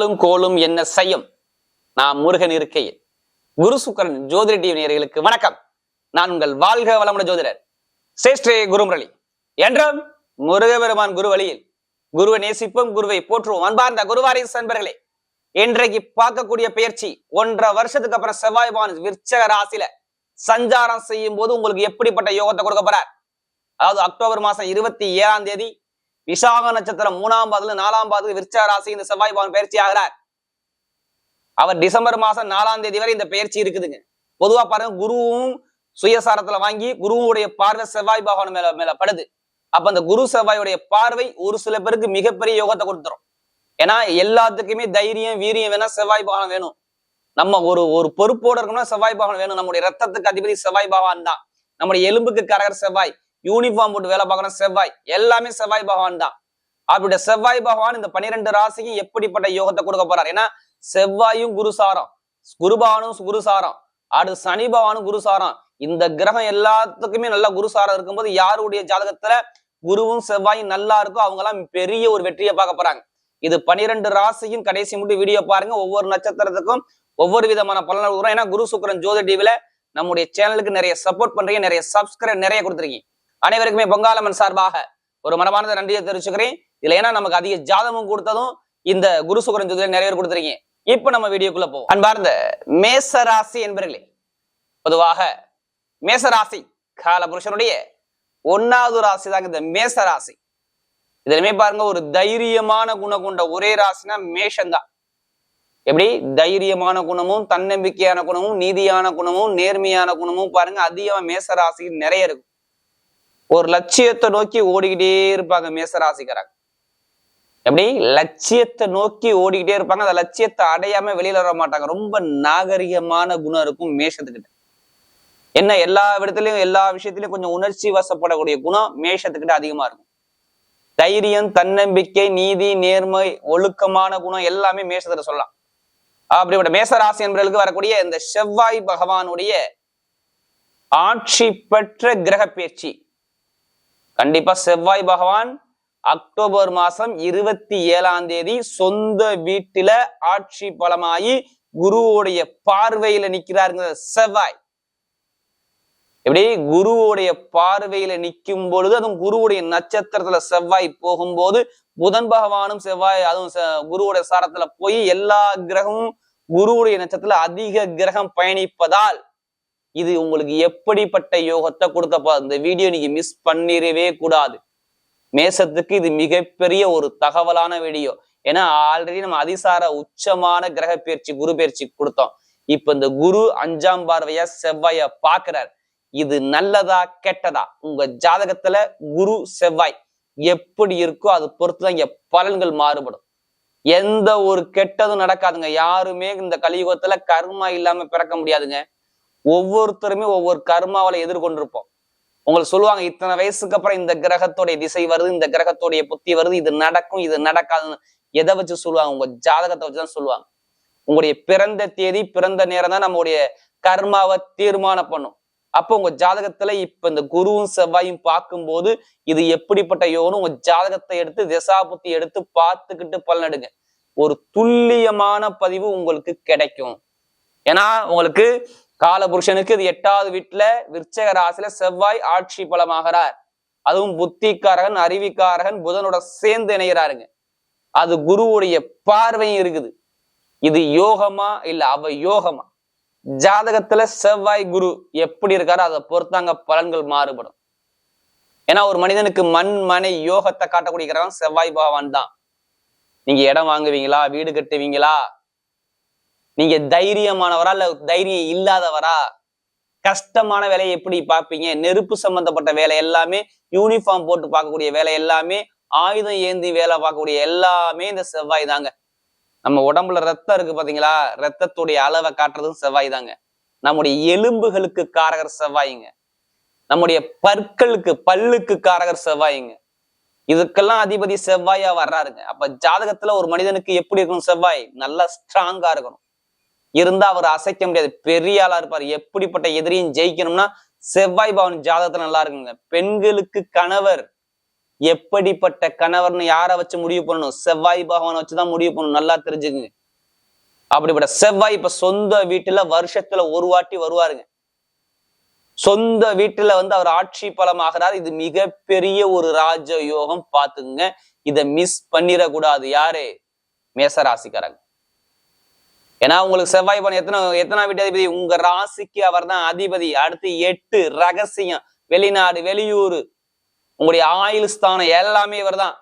ஆளும் கோலும் என்ன செய்யும்? நான் முருகன் இருக்கையில். குரு சுக்கரன் ஜோதிட டிவி நேர்களுக்கு வணக்கம். நான் உங்கள் வாழ்க வளமுட ஜோதிடர் சேஷ்டே குருமுரளி. என்றும் முருகபெருமான் குரு வழியில் குருவை நேசிப்போம் குருவை போற்றுவோம். அன்பார்ந்த குருவாரி அன்பர்களே இன்றைக்கு பார்க்கக்கூடிய பயிற்சி ஒன்றரை வருஷத்துக்கு அப்புறம் செவ்வாய் பகவான் விற்சக ராசியில சஞ்சாரம் செய்யும் போது உங்களுக்கு எப்படிப்பட்ட யோகத்தை கொடுக்க போறார்? அதாவது அக்டோபர் மாசம் இருபத்தி ஏழாம் தேதி விசாக நட்சத்திரம் மூணாம் பாதுல நாலாம் பாதுல விருச்சா ராசி இந்த செவ்வாய் பகவான் பயிற்சி ஆகிறார். அவர் டிசம்பர் மாசம் நாலாம் தேதி வரை இந்த பயிற்சி இருக்குதுங்க. பொதுவா பாருங்க குருவும் சுயசாரத்துல வாங்கி குருவுடைய பார்வை செவ்வாய் பகவான் மேல மேல படுது. அப்ப அந்த குரு செவ்வாயுடைய பார்வை ஒரு சில பேருக்கு மிகப்பெரிய யோகத்தை கொடுத்துரும். ஏன்னா எல்லாத்துக்குமே தைரியம் வீரியம் வேணா செவ்வாய் பகவான் வேணும். நம்ம ஒரு ஒரு பொறுப்போட இருக்கணும்னா செவ்வாய் பகவான் வேணும். நம்முடைய ரத்தத்துக்கு அதிபதி செவ்வாய் பகவான் தான். நம்முடைய எலும்புக்கு கரகர் செவ்வாய். யூனிஃபார்ம் போட்டு வேலை பார்க்கணும். செவ்வாய். எல்லாமே செவ்வாய் பகவான் தான். அப்படி செவ்வாய் பகவான் இந்த பன்னிரெண்டு ராசிக்கு எப்படிப்பட்ட யோகத்தை கொடுக்க போறார்? ஏன்னா செவ்வாயும் குருசாரம் குருபவானும் குருசாரம் அடுத்து சனி பகவானும் குருசாரம் இந்த கிரகம் எல்லாத்துக்குமே நல்லா குருசாரம் இருக்கும்போது யாருடைய ஜாதகத்துல குருவும் செவ்வாயும் நல்லா இருக்கோ அவங்க எல்லாம் பெரிய ஒரு வெற்றியை பார்க்க போறாங்க. இது பனிரெண்டு ராசியும் கடைசி மட்டும் வீடியோ பாருங்க. ஒவ்வொரு நட்சத்திரத்துக்கும் ஒவ்வொரு விதமான பலன்கள் ஏன்னா குரு சுக்கரன் ஜோதி டிவில நம்முடைய சேனலுக்கு நிறைய சப்போர்ட் பண்றீங்க. நிறைய சப்ஸ்கிரைப் நிறைய கொடுத்துருக்கீங்க. அனைவருக்குமே பொங்காலம்மன் சார்பாக ஒரு மனமார்ந்த நன்றியை தெரிவிச்சுக்கிறேன். இதுல ஏன்னா நமக்கு அதிக ஜாதகம் கொடுத்ததும் இந்த குரு சுகரன் ஜோதியில நிறைய பேர் கொடுத்துருக்கீங்க. இப்ப நம்ம வீடியோக்குள்ள போவோம். அன்பார்ந்த மேசராசி என்பர்களே பொதுவாக மேசராசி கால புருஷனுடைய ஒன்னாவது ராசி தாங்க இந்த மேசராசி. இதுலமே பாருங்க ஒரு தைரியமான குணம் கொண்ட ஒரே ராசினா மேஷந்தான் எப்படி? தைரியமான குணமும் தன்னம்பிக்கையான குணமும் நீதியான குணமும் நேர்மையான குணமும் பாருங்க அதிகமா மேசராசி நிறைய இருக்கும். ஒரு லட்சியத்தை நோக்கி ஓடிக்கிட்டே இருப்பாங்க மேசராசிக்காரங்க. எப்படி? லட்சியத்தை நோக்கி ஓடிக்கிட்டே இருப்பாங்க. அந்த லட்சியத்தை அடையாம வெளியில வர மாட்டாங்க. ரொம்ப நாகரிகமான குணம் இருக்கும் மேஷத்துக்கிட்ட. என்ன எல்லா இடத்துலயும் எல்லா விஷயத்திலயும் கொஞ்சம் உணர்ச்சி வசப்படக்கூடிய குணம் மேஷத்துக்கிட்ட அதிகமா இருக்கும். தைரியம் தன்னம்பிக்கை நீதி நேர்மை ஒழுக்கமான குணம் எல்லாமே மேஷத்துல சொல்லலாம். அப்படிப்பட்ட மேசராசி என்பவர்களுக்கு வரக்கூடிய இந்த செவ்வாய் பகவானுடைய ஆட்சி பெற்ற கிரக பேச்சு கண்டிப்பா செவ்வாய் பகவான் அக்டோபர் மாசம் இருபத்தி ஏழாம் தேதி சொந்த வீட்டில ஆட்சி பலமாயி குருவுடைய பார்வையில நிக்கிறாருங்க செவ்வாய். எப்படி? குருவுடைய பார்வையில நிற்கும் பொழுது அதுவும் குருவுடைய நட்சத்திரத்துல செவ்வாய் போகும்போது புதன் பகவானும் செவ்வாய் அதுவும் குருவுடைய சாரத்துல போய் எல்லா கிரகமும் குருவுடைய நட்சத்திரத்துல அதிக கிரகம் பயணிப்பதால் இது உங்களுக்கு எப்படிப்பட்ட யோகத்தை கொடுக்கப்பா இந்த வீடியோ நீங்க மிஸ் பண்ணிடவே கூடாது. மேசத்துக்கு இது மிகப்பெரிய ஒரு தகவலான வீடியோ ஏன்னா ஆல்ரெடி நம்ம அதிசார உச்சமான கிரக பயிற்சி குரு பயிற்சி கொடுத்தோம். இப்ப இந்த குரு அஞ்சாம் பார்வையா செவ்வாய பாக்குறார் இது நல்லதா கெட்டதா? உங்க ஜாதகத்துல குரு செவ்வாய் எப்படி இருக்கோ அது பொறுத்துதான் இங்க பலன்கள் மாறுபடும். எந்த ஒரு கெட்டதும் நடக்காதுங்க. யாருமே இந்த கலியுகத்துல கர்மா இல்லாம பிறக்க முடியாதுங்க. ஒவ்வொருத்தருமே ஒவ்வொரு கர்மாவில எதிர்கொண்டிருப்போம். உங்களுக்கு சொல்லுவாங்க இத்தனை வயசுக்கு அப்புறம் இந்த கிரகத்தோடைய திசை வருது இந்த கிரகத்தோடைய புத்தி வருது இது நடக்கும் இது நடக்காதுன்னு எதை வச்சு சொல்லுவாங்க? உங்க ஜாதகத்தை வச்சுதான் சொல்லுவாங்க. உங்களுடைய பிறந்த தேதி பிறந்த நேரம் தான் நம்மளுடைய கர்மாவை தீர்மானம் பண்ணும். அப்போ உங்க ஜாதகத்துல இப்ப இந்த குருவும் செவ்வாயும் பார்க்கும்போது இது எப்படிப்பட்ட யோகம்னு உங்க ஜாதகத்தை எடுத்து திசாபுத்தி எடுத்து பார்த்துக்கிட்டு பலனடுங்க ஒரு துல்லியமான பதிவு உங்களுக்கு கிடைக்கும். ஏன்னா உங்களுக்கு காலபுருஷனுக்கு இது எட்டாவது வீட்டுல விற்சக ராசியில செவ்வாய் ஆட்சி பலமாகிறார். அதுவும் புத்திக்காரகன் அறிவிக்காரகன் புதனோட சேர்ந்து இணைகிறாருங்க அது குருவுடைய பார்வையும் இருக்குது. இது யோகமா இல்ல அவ யோகமா ஜாதகத்துல செவ்வாய் குரு எப்படி இருக்காரோ அதை பொறுத்தாங்க பலன்கள் மாறுபடும். ஏன்னா ஒரு மனிதனுக்கு மண் மனை யோகத்தை காட்டக்கூடிய கிரகம் செவ்வாய் பகவான் தான். நீங்க இடம் வாங்குவீங்களா வீடு கட்டுவீங்களா நீங்க தைரியமானவரா இல்ல தைரியம் இல்லாதவரா? கஷ்டமான வேலையை எப்படி பார்ப்பீங்க? நெருப்பு சம்பந்தப்பட்ட வேலை எல்லாமே யூனிஃபார்ம் போட்டு பார்க்கக்கூடிய வேலை எல்லாமே ஆயுதம் ஏந்தி வேலை பார்க்கக்கூடிய எல்லாமே இந்த செவ்வாய் தாங்க. நம்ம உடம்புல ரத்தம் இருக்கு பாத்தீங்களா? ரத்தத்துடைய அளவை காட்டுறதும் செவ்வாய் தாங்க. நம்முடைய எலும்புகளுக்கு காரகர் செவ்வாய்ங்க. நம்முடைய பற்களுக்கு பல்லுக்கு காரகர் செவ்வாய்ங்க. இதுக்கெல்லாம் அதிபதி செவ்வாயா வர்றாருங்க. அப்ப ஜாதகத்துல ஒரு மனிதனுக்கு எப்படி இருக்கணும் செவ்வாய்? நல்லா ஸ்ட்ராங்கா இருக்கணும். இருந்தா அவர் அசைக்க முடியாது. பெரிய ஆளா இருப்பார். எப்படிப்பட்ட எதிரியும் ஜெயிக்கணும்னா செவ்வாய் பவன் ஜாதகத்துல நல்லா இருக்குங்க. பெண்களுக்கு கணவர் எப்படிப்பட்ட கணவர்னு யாரை வச்சு முடிவு பண்ணணும்? செவ்வாய் பகவானை வச்சுதான் முடிவு பண்ணணும். நல்லா தெரிஞ்சுக்குங்க. அப்படிப்பட்ட செவ்வாய் இப்ப சொந்த வீட்டுல வருஷத்துல ஒரு வாட்டி வருவாருங்க. சொந்த வீட்டுல வந்து அவர் ஆட்சி பலமாகிறார். இது மிகப்பெரிய ஒரு ராஜ யோகம் பாத்துக்குங்க இதை மிஸ் பண்ணிடக்கூடாது. யாரு? மேசராசிக்காரங்க. ஏன்னா உங்களுக்கு செவ்வாய் பணம் எத்தனை எத்தனை வீட்டு அதிபதி? உங்க ராசிக்கு அவர் தான் அதிபதி. அடுத்து எட்டு ரகசியம். வெளிநாடு வெளியூர். உங்களுடைய ஆயுள் ஸ்தானம் எல்லாமே இவர் தான்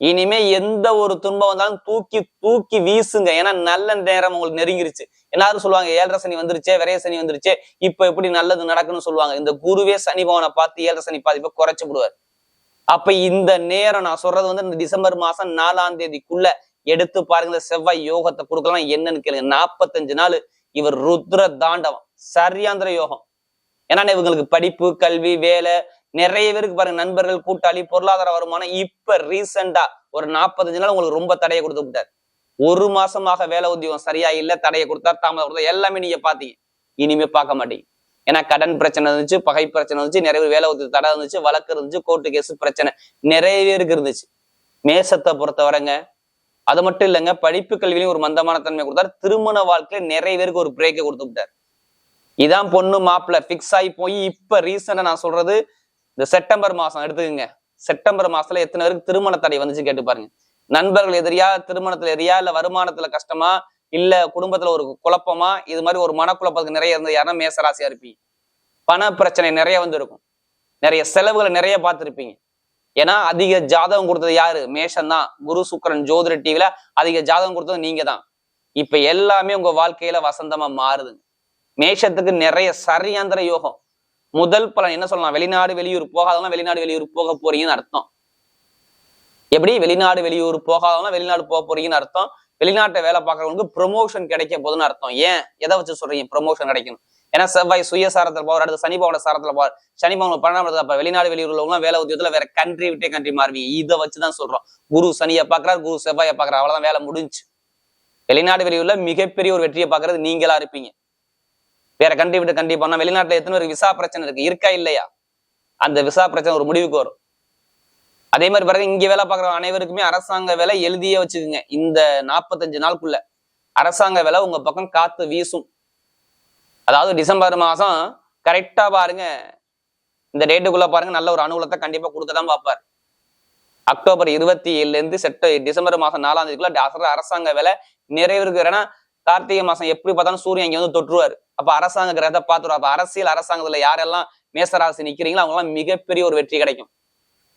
இனிமே எந்த ஒரு துன்பம் வந்தாலும் தூக்கி தூக்கி வீசுங்க. ஏன்னா நல்ல நேரம் உங்களுக்கு நெருங்கிருச்சு. எல்லாரும் சொல்லுவாங்க ஏழரை சனி வந்துருச்சே விரைய சனி வந்துருச்சே இப்ப எப்படி நல்லது நடக்குன்னு சொல்லுவாங்க. இந்த குருவே சனி பவனை பார்த்து ஏழரை சனி பாதிப்பை குறைச்சு விடுவார் அப்ப இந்த நேரம் நான் சொல்றது வந்து இந்த டிசம்பர் மாசம் நாலாம் தேதிக்குள்ள எடுத்து பாருங்க இந்த செவ்வாய் யோகத்தை கொடுக்கலாம். என்னன்னு கேளுங்க. நாற்பத்தஞ்சு நாள் இவர் ருத்ர தாண்டவம். சரியாந்திர யோகம். ஏன்னா இவங்களுக்கு படிப்பு கல்வி வேலை நிறைய பேருக்கு பாருங்க. நண்பர்கள் கூட்டாளி பொருளாதார வருமானம் இப்ப ரீசெண்டா ஒரு நாற்பத்தஞ்சு நாள் உங்களுக்கு ரொம்ப தடையை கொடுத்து விட்டார். ஒரு மாசமாக வேலை உத்தியோகம் சரியா இல்ல தடையை கொடுத்தார் தாமதம் கொடுத்தார். எல்லாமே நீங்க பாத்தீங்க இனிமே பார்க்க மாட்டீங்க. ஏன்னா கடன் பிரச்சனை இருந்துச்சு பகை பிரச்சனை இருந்துச்சு நிறைய பேர் வேலை உத்தியோக தடை இருந்துச்சு வழக்கு இருந்துச்சு கோர்ட்டு கேஸ் பிரச்சனை நிறைய பேருக்கு இருந்துச்சு. மேசத்தை பொறுத்தவரைங்க அது மட்டும் இல்லைங்க படிப்பு கல்வியிலையும் ஒரு மந்தமான தன்மை கொடுத்தாரு. திருமண வாழ்க்கையில நிறைய பேருக்கு ஒரு பிரேக்கை கொடுத்து விட்டார். இதான் பொண்ணு மாப்பிள்ள ஃபிக்ஸ் ஆகி போய் இப்ப ரீசெண்டா நான் சொல்றது இந்த செப்டம்பர் மாசம் எடுத்துக்கங்க. செப்டம்பர் மாசத்துல எத்தனை பேருக்கு திருமண தடை வந்துச்சு கேட்டு பாருங்க. நண்பர்கள் எதிரியா திருமணத்துல எதிரியா இல்ல வருமானத்துல கஷ்டமா இல்ல குடும்பத்துல ஒரு குழப்பமா இது மாதிரி ஒரு மனக்குழப்பத்துக்கு நிறைய இருந்தது யாருன்னா மேசராசியா இருப்பீங்க. பண பிரச்சனை நிறைய வந்து இருக்கும் நிறைய செலவுகளை நிறைய பார்த்துருப்பீங்க. ஏன்னா அதிக ஜாதகம் கொடுத்தது யாரு? மேஷம் தான். குரு சுக்கரன் ஜோதிட டிவில அதிக ஜாதகம் கொடுத்தது நீங்க தான். இப்ப எல்லாமே உங்க வாழ்க்கையில வசந்தமா மாறுதுங்க. மேஷத்துக்கு நிறைய சரியாந்திர யோகம். முதல் பலன் என்ன சொல்லலாம்? வெளிநாடு வெளியூர் போகாதவங்க வெளிநாடு வெளியூர் போக போறீங்கன்னு அர்த்தம். எப்படி? வெளிநாடு வெளியூர் போகாதவங்க வெளிநாடு போக போறீங்கன்னு அர்த்தம். வெளிநாட்டை வேலை பார்க்கறவங்களுக்கு ப்ரொமோஷன் கிடைக்க போதுன்னு அர்த்தம். ஏன்? எதை வச்சு சொல்றீங்க? ப்ரொமோஷன் கிடைக்கணும். ஏன்னா செவ்வாய் சுயசாரத்தில் போவார் அடுத்து சனி பவன சாரத்தில் போவார். சனி பவன் பன்னெண்டாம் அப்ப வெளிநாடு வெளியூர் உள்ளவங்க வேலை உத்தியோகத்துல வேற கண்ட்ரி விட்டே கண்ட்ரி மாறுவீங்க. இதை வச்சுதான் சொல்றோம். குரு சனியை பாக்குறாரு குரு செவ்வாயை பாக்குறாரு அவ்வளவுதான் வேலை முடிஞ்சு வெளிநாடு வெளியூர்ல மிகப்பெரிய ஒரு வெற்றியை பாக்குறது நீங்களா இருப்பீங்க. வேற கண்ட்ரி விட்டு கண்ட்ரி போனா வெளிநாட்டுல எத்தனை ஒரு விசா பிரச்சனை இருக்கு? இருக்கா இல்லையா? அந்த விசா பிரச்சனை ஒரு முடிவுக்கு வரும். அதே மாதிரி பாருங்க இங்க வேலை பார்க்குற அனைவருக்குமே அரசாங்க வேலை எழுதியே வச்சுக்கோங்க. இந்த நாற்பத்தஞ்சு நாளுக்குள்ள. அரசாங்க வேலை உங்க பக்கம் காத்து வீசும். அதாவது டிசம்பர் மாசம் கரெக்டா பாருங்க. இந்த டேட்டுக்குள்ள பாருங்க நல்ல ஒரு அனுகூலத்தை கண்டிப்பா கொடுக்க தான் பார்ப்பார். அக்டோபர் இருபத்தி ஏழுல இருந்து செப்ட டிசம்பர் மாதம் நாலாம் தேதிக்குள்ள அரசாங்க வேலை நிறைவேறுக்கு ஏன்னா கார்த்திகை மாசம் எப்படி பார்த்தாலும் சூரியன் இங்கே வந்து தொற்றுவார். அப்ப அரசாங்க கிரகத்தை பார்த்துருவார். அப்போ அரசியல் அரசாங்கத்தில் யாரெல்லாம் மேசராசி நிக்கிறீங்களோ அவங்களாம் மிகப்பெரிய ஒரு வெற்றி கிடைக்கும்.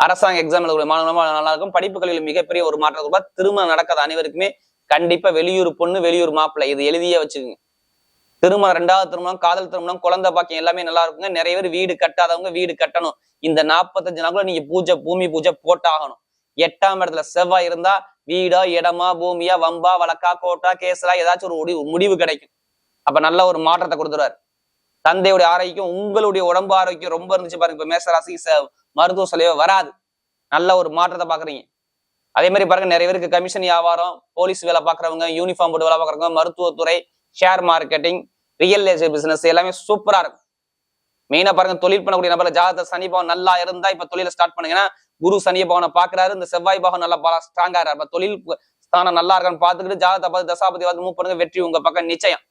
அரசாங்க எக்ஸாம் எழுதக்கூடிய மாணவர்கள் நல்லா இருக்கும் படிப்பு கல்வியில் மிகப்பெரிய ஒரு மாற்றம் திருமணம் நடக்காத அனைவருக்குமே கண்டிப்பா வெளியூர் பொண்ணு வெளியூர் மாப்பிள்ளை. இது எழுதியே வச்சுக்கோங்க. திருமணம் ரெண்டாவது திருமணம் காதல் திருமணம் குழந்தை பாக்கியம் எல்லாமே நல்லா இருக்குங்க. நிறைய பேர் வீடு கட்டாதவங்க வீடு கட்டணும். இந்த நாற்பத்தஞ்சு நாளுக்குள்ள நீங்க பூஜை பூமி பூஜை போட்டாகணும். எட்டாம் இடத்துல செவ்வாய் இருந்தா வீடா இடமா பூமியா வம்பா வழக்கா கோட்டா கேசலா ஏதாச்சும் ஒரு முடிவு முடிவு கிடைக்கும். அப்ப நல்ல ஒரு மாற்றத்தை கொடுத்துருவாரு. தந்தையுடைய ஆரோக்கியம் உங்களுடைய உடம்பு ஆரோக்கியம் ரொம்ப இருந்துச்சு பாருங்க. இப்ப மேசராசி மருத்துவ செலவே வராது. நல்ல ஒரு மாற்றத்தை பாக்குறீங்க. அதே மாதிரி பாருங்க நிறைய பேருக்கு கமிஷன் வியாபாரம் போலீஸ் வேலை பாக்குறவங்க யூனிஃபார்ம் போட்டு வேலை பாக்குறவங்க மருத்துவத்துறை share marketing real estate business எல்லாமே சூப்பரா இருக்கும். மெயினா பாருங்க தொழில் பண்ணக்கூடிய நபர்ல ஜாதக சனி பவன் நல்லா இருந்தா இப்ப தொழில ஸ்டார்ட் பண்ணுங்கன்னா குரு சனி பவனை பாக்குறாரு இந்த செவ்வாய் பவன் நல்லா ஸ்ட்ராங்கா இருப்பார் தொழில் ஸ்தானம் நல்லா இருக்கான்னு பாத்துக்கிட்டு ஜாதகத்தை பார்த்து தசாபதி வந்து மூவ் பண்ணுங்க வெற்றி உங்க பக்கம் நிச்சயம்.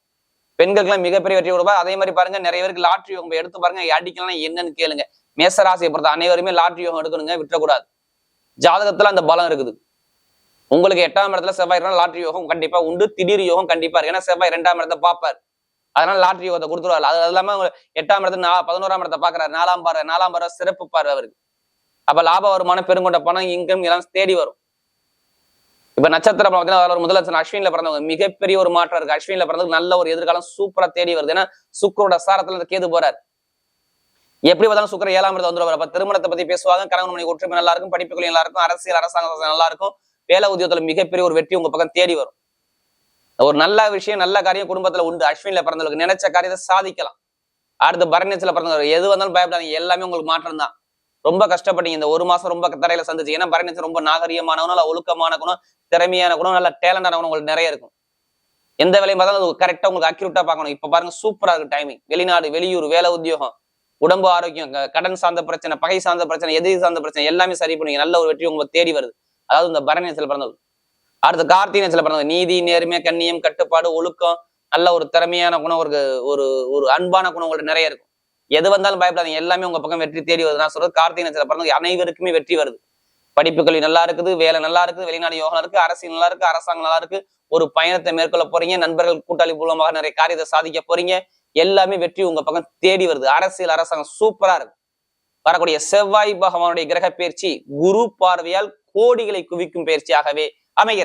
பெண்களுக்கு மிகப்பெரிய வெற்றி கொடுப்பா. அதே மாதிரி பாருங்க நிறைய பேருக்கு லாட்ரி யோகம் எடுத்து பாருங்க அடிக்கலாம் என்னன்னு கேளுங்க. மேசராசியை பொறுத்த அனைவருமே லாட்ரி யோகம் எடுக்கணுங்க விட்டுறக்கூடாது. ஜாதகத்துல அந்த பலம் இருக்குது. உங்களுக்கு எட்டாம் இடத்துல செவ்வாய் லாட்ரி யோகம் கண்டிப்பா உண்டு. திடீர் யோகம் கண்டிப்பா இருக்கு. ஏன்னா செவ்வாய் ரெண்டாம் இடத்தை பார்ப்பார். அதனால லாட்ரி யோகத்தை கொடுத்துருவாரு. அது இல்லாம எட்டாம் இடத்துல பதினோராம் இடத்தை பாக்குறாரு நாலாம் பார்வை நாலாம் பார்வை சிறப்பு பார்வை அவருக்கு. அப்ப லாப வருமான பெருங்கொண்ட பணம் இன்கம் எல்லாம் தேடி வரும். இப்ப நட்சத்திரம் பார்த்தீங்கன்னா ஒரு முதல் அஸ்வின்ல பிறந்தவங்க. மிகப்பெரிய ஒரு மாற்றம் இருக்கு. அஸ்வின்ல பிறந்தது நல்ல ஒரு எதிர்காலம் சூப்பரா தேடி வருது. ஏன்னா சுக்கரோட சாரத்துல கேது போறாரு. எப்படி பார்த்தாலும் சுக்கர ஏழாம் இடத்துல வந்துருவாரு. அப்ப திருமணத்தை பத்தி பேசுவாங்க. கணவன் மணி ஒற்றுமை நல்லா இருக்கும். படிப்புகள் நல்லா இருக்கும். அரசியல் அரசாங்கம் நல்லா இருக்கும். வேலை உத்தியோகத்துல மிகப்பெரிய ஒரு வெற்றி உங்க பக்கம் தேடி வரும். ஒரு நல்ல விஷயம் நல்ல காரியம் குடும்பத்துல உண்டு. அஸ்வின்ல பிறந்தவங்களுக்கு நினைச்ச காரியத்தை சாதிக்கலாம். அடுத்து பரணியத்துல பிறந்தவர். எது வந்தாலும் பயப்படாதீங்க. எல்லாமே உங்களுக்கு மாற்றம் தான். ரொம்ப கஷ்டப்பட்டீங்க. இந்த ஒரு மாசம் ரொம்ப தரையில சந்திச்சு. ஏன்னா பரநேச்சர் ரொம்ப நாகரீகமானவனும் நல்ல ஒழுக்கமான குணம் திறமையான குணம் நல்ல டேலண்டான குணம் உங்களுக்கு நிறைய இருக்கும். எந்த வேலையும் பார்த்தாலும் கரெக்டா உங்களுக்கு அக்யூரேட்டா பார்க்கணும். இப்ப பாருங்க சூப்பரா இருக்கு டைமிங் வெளிநாடு வெளியூர் வேலை உத்தியோகம் உடம்பு ஆரோக்கியம் கடன் சார்ந்த பிரச்சனை பகை சார்ந்த பிரச்சனை எதிரி சார்ந்த பிரச்சனை எல்லாமே சரி பண்ணுவீங்க நல்ல ஒரு வெற்றி உங்களை தேடி வருது. அதாவது இந்த பரணியத்தில் பிறந்தவர் அடுத்து கார்த்திகை பிறந்தவர் நீதி நேர்மை கண்ணியம் கட்டுப்பாடு ஒழுக்கம் நல்ல ஒரு திறமையான குணம் ஒரு ஒரு ஒரு அன்பான குணம் உங்களுக்கு நிறைய இருக்கும். எது வந்தாலும் பயப்படாதீங்க. எல்லாமே உங்க பக்கம் வெற்றி தேடி வருது. நான் சொல்றது கார்த்திகை நேரத்தில் பிறந்தவங்க அனைவருக்குமே வெற்றி வருது. படிப்பு கல்வி நல்லா இருக்குது வேலை நல்லா இருக்குது வெளிநாடு யோகம் இருக்கு அரசியல் நல்லா இருக்கு அரசாங்கம் நல்லா இருக்கு. ஒரு பயணத்தை மேற்கொள்ள போறீங்க. நண்பர்கள் கூட்டாளி மூலமாக நிறைய காரியத்தை சாதிக்க போறீங்க. எல்லாமே வெற்றி உங்க பக்கம் தேடி வருது. அரசியல் அரசாங்கம் சூப்பரா இருக்கு. வரக்கூடிய செவ்வாய் பகவானுடைய கிரக பயிற்சி குரு பார்வையால் கோடிகளை குவிக்கும் பயிற்சியாகவே அமைகிறது.